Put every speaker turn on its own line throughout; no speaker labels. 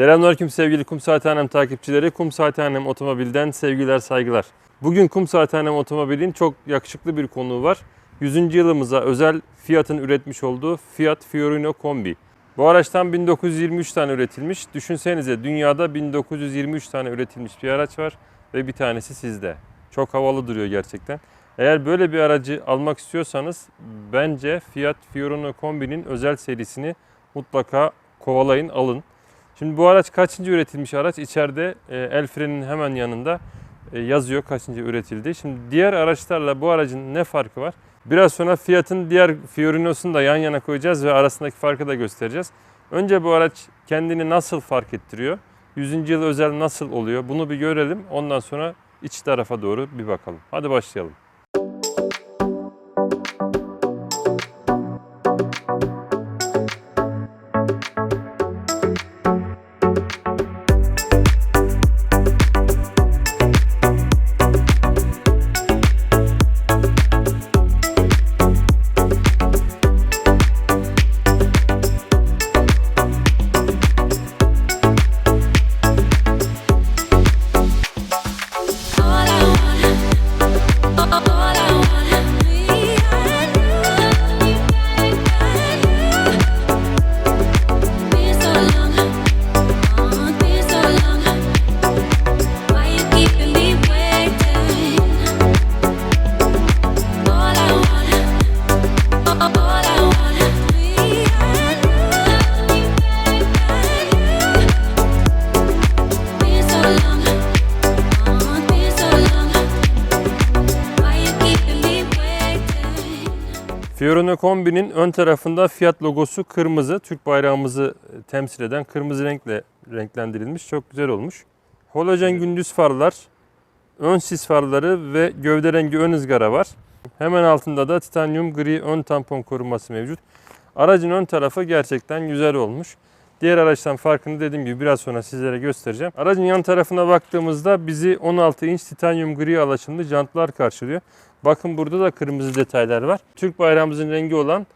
Selamünaleyküm sevgili Kum Saathanem takipçileri. Kum Saathanem Otomobil'den sevgiler saygılar. Bugün Kum Saathanem Otomobil'in çok yakışıklı bir konuğu var. 100. yılımıza özel Fiat'ın üretmiş olduğu Fiat Fiorino Kombi. Bu araçtan 1923 tane üretilmiş. Düşünsenize dünyada 1923 tane üretilmiş bir araç var ve bir tanesi sizde. Çok havalı duruyor gerçekten. Eğer böyle bir aracı almak istiyorsanız bence Fiat Fiorino Kombi'nin özel serisini mutlaka kovalayın, alın. Şimdi bu araç kaçıncı üretilmiş araç? İçeride e, el freninin hemen yanında e, yazıyor kaçıncı üretildi. Şimdi diğer araçlarla bu aracın ne farkı var? Biraz sonra Fiat'ın diğer Fiorino'sunu da yan yana koyacağız ve arasındaki farkı da göstereceğiz. Önce bu araç kendini nasıl fark ettiriyor? 100. yıl özel nasıl oluyor? Bunu bir görelim. Ondan sonra iç tarafa doğru bir bakalım. Hadi başlayalım. Fiorino Kombi'nin ön tarafında Fiat logosu kırmızı, Türk bayrağımızı e, temsil eden kırmızı renkle renklendirilmiş. Çok güzel olmuş. Halojen gündüz farlar, ön sis farları ve gövde rengi ön ızgara var. Hemen altında da titanyum gri ön tampon koruması mevcut. Aracın ön tarafı gerçekten güzel olmuş. Diğer araçtan farkını dediğim gibi biraz sonra sizlere göstereceğim. Aracın yan tarafına baktığımızda bizi 16 inç titanyum gri alaşımlı jantlar karşılıyor. Bakın burada da kırmızı detaylar var. Türk bayrağımızın rengi olan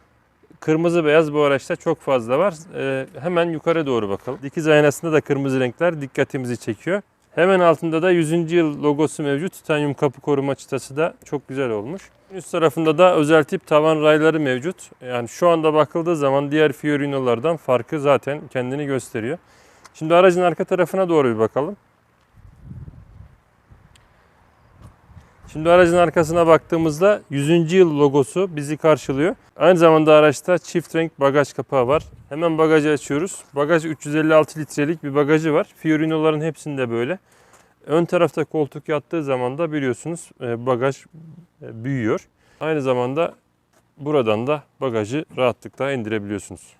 kırmızı beyaz bu araçta çok fazla var. Ee, hemen yukarı doğru bakalım. Dikiz aynasında da kırmızı renkler dikkatimizi çekiyor. Hemen altında da 100. yıl logosu mevcut. Titanyum kapı koruma çıtası da çok güzel olmuş. Üst tarafında da özel tip tavan rayları mevcut. Yani şu anda bakıldığı zaman diğer Fiorino'lardan farkı zaten kendini gösteriyor. Şimdi aracın arka tarafına doğru bir bakalım. Şimdi aracın arkasına baktığımızda 100. yıl logosu bizi karşılıyor. Aynı zamanda araçta çift renk bagaj kapağı var. Hemen bagajı açıyoruz. Bagaj 356 litrelik bir bagajı var. Fiorino'ların hepsinde böyle. Ön tarafta koltuk yattığı zaman da biliyorsunuz e, bagaj e, büyüyor. Aynı zamanda buradan da bagajı rahatlıkla indirebiliyorsunuz.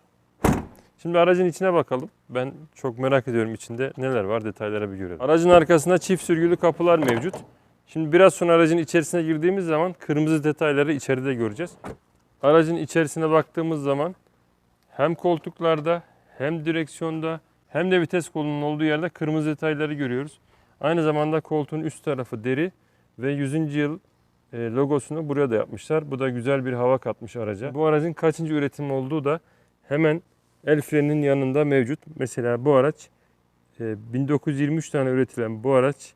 Şimdi aracın içine bakalım. Ben çok merak ediyorum içinde neler var detaylara bir görelim. Aracın arkasında çift sürgülü kapılar mevcut. Şimdi biraz sonra aracın içerisine girdiğimiz zaman kırmızı detayları içeride göreceğiz. Aracın içerisine baktığımız zaman hem koltuklarda hem direksiyonda hem de vites kolunun olduğu yerde kırmızı detayları görüyoruz. Aynı zamanda koltuğun üst tarafı deri ve 100. yıl e, logosunu buraya da yapmışlar. Bu da güzel bir hava katmış araca. Bu aracın kaçıncı üretim olduğu da hemen el freninin yanında mevcut. Mesela bu araç e, 1923 tane üretilen bu araç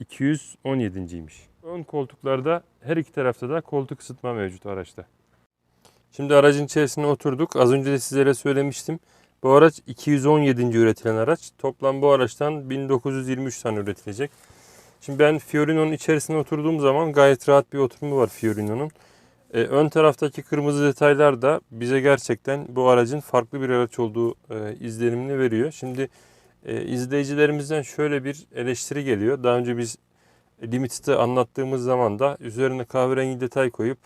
217.ymiş. Ön koltuklarda her iki tarafta da koltuk ısıtma mevcut araçta. Şimdi aracın içerisine oturduk. Az önce de sizlere söylemiştim. Bu araç 217. üretilen araç. Toplam bu araçtan 1923 tane üretilecek. Şimdi ben Fiorino'nun içerisine oturduğum zaman gayet rahat bir oturumu var Fiorino'nun. Ee, ön taraftaki kırmızı detaylar da bize gerçekten bu aracın farklı bir araç olduğu e, izlenimini veriyor. Şimdi e, izleyicilerimizden şöyle bir eleştiri geliyor. Daha önce biz Limited'ı anlattığımız zaman da üzerine kahverengi detay koyup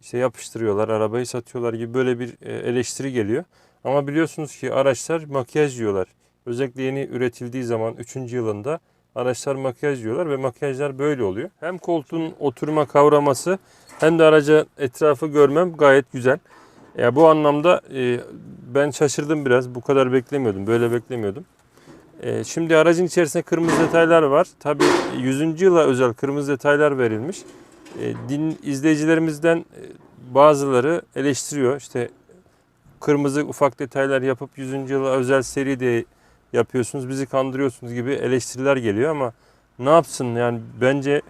işte yapıştırıyorlar, arabayı satıyorlar gibi böyle bir e, eleştiri geliyor. Ama biliyorsunuz ki araçlar makyaj yiyorlar. Özellikle yeni üretildiği zaman 3. yılında araçlar makyaj yiyorlar ve makyajlar böyle oluyor. Hem koltuğun oturma kavraması hem de araca etrafı görmem gayet güzel. Ya bu anlamda e, ben şaşırdım biraz. Bu kadar beklemiyordum. Böyle beklemiyordum. E, şimdi aracın içerisinde kırmızı detaylar var. Tabii 100. yıla özel kırmızı detaylar verilmiş. E, din izleyicilerimizden e, bazıları eleştiriyor. İşte kırmızı ufak detaylar yapıp 100. yıla özel seri diye yapıyorsunuz, bizi kandırıyorsunuz gibi eleştiriler geliyor ama ne yapsın yani bence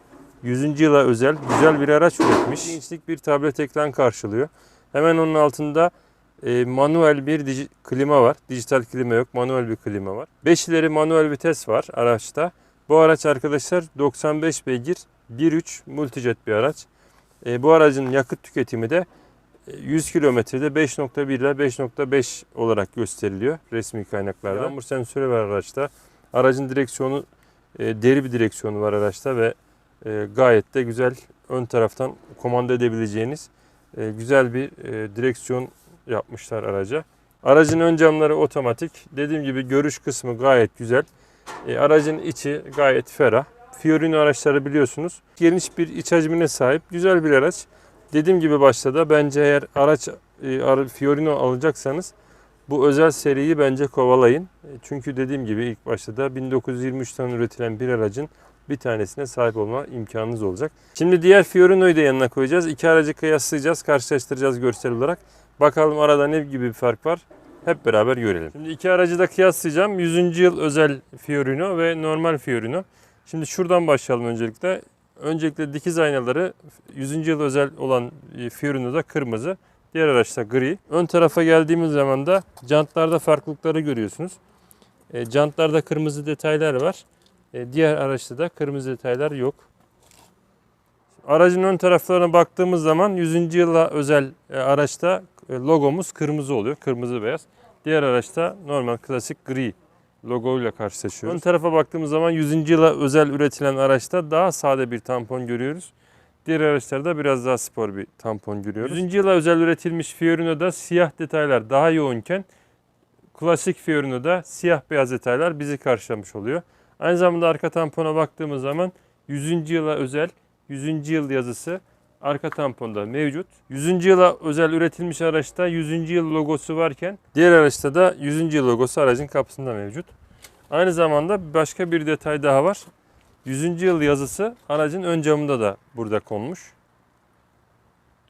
100. yıla özel güzel bir araç üretmiş. Gençlik bir tablet ekran karşılıyor. Hemen onun altında e, manuel bir dij- klima var. Dijital klima yok, manuel bir klima var. 5 ileri manuel vites var araçta. Bu araç arkadaşlar 95 beygir 1.3 multijet bir araç. E, bu aracın yakıt tüketimi de e, 100 kilometrede 5.1 ile 5.5 olarak gösteriliyor resmi kaynaklarda. Yağmur sensörü var araçta. Aracın direksiyonu e, deri bir direksiyonu var araçta ve e, gayet de güzel ön taraftan komanda edebileceğiniz e, güzel bir e, direksiyon yapmışlar araca. Aracın ön camları otomatik. Dediğim gibi görüş kısmı gayet güzel. E, aracın içi gayet ferah. Fiorino araçları biliyorsunuz. Geniş bir iç hacmine sahip. Güzel bir araç. Dediğim gibi başta da bence eğer araç e, Fiorino alacaksanız bu özel seriyi bence kovalayın. E, Çünkü dediğim gibi ilk başta da 1923'ten üretilen bir aracın bir tanesine sahip olma imkanınız olacak. Şimdi diğer Fiorino'yu da yanına koyacağız. İki aracı kıyaslayacağız, karşılaştıracağız görsel olarak. Bakalım arada ne gibi bir fark var. Hep beraber görelim. Şimdi iki aracı da kıyaslayacağım. 100. yıl özel Fiorino ve normal Fiorino. Şimdi şuradan başlayalım öncelikle. Öncelikle dikiz aynaları 100. yıl özel olan e, Fiorino'da kırmızı. Diğer araçta gri. Ön tarafa geldiğimiz zaman da jantlarda farklılıkları görüyorsunuz. E, jantlarda kırmızı detaylar var. E, diğer araçta da kırmızı detaylar yok. Aracın ön taraflarına baktığımız zaman 100. yıla özel e, araçta e, logomuz kırmızı oluyor. Kırmızı beyaz. Diğer araçta normal klasik gri logoyla karşılaşıyoruz. Ön tarafa baktığımız zaman 100. yıla özel üretilen araçta daha sade bir tampon görüyoruz. Diğer araçlarda biraz daha spor bir tampon görüyoruz. 100. yıla özel üretilmiş Fiorino'da siyah detaylar daha yoğunken klasik Fiorino'da siyah beyaz detaylar bizi karşılamış oluyor. Aynı zamanda arka tampona baktığımız zaman 100. yıla özel 100. yıl yazısı arka tamponda mevcut. 100. yıla özel üretilmiş araçta 100. yıl logosu varken diğer araçta da 100. yıl logosu aracın kapısında mevcut. Aynı zamanda başka bir detay daha var. 100. yıl yazısı aracın ön camında da burada konmuş.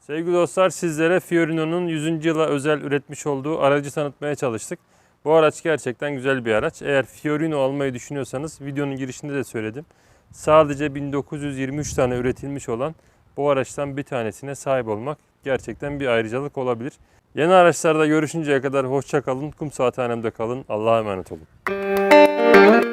Sevgili dostlar sizlere Fiorino'nun 100. yıla özel üretmiş olduğu aracı tanıtmaya çalıştık. Bu araç gerçekten güzel bir araç. Eğer Fiorino almayı düşünüyorsanız videonun girişinde de söyledim. Sadece 1923 tane üretilmiş olan bu araçtan bir tanesine sahip olmak gerçekten bir ayrıcalık olabilir. Yeni araçlarda görüşünceye kadar hoşça kalın. Kum saathanemde kalın. Allah'a emanet olun.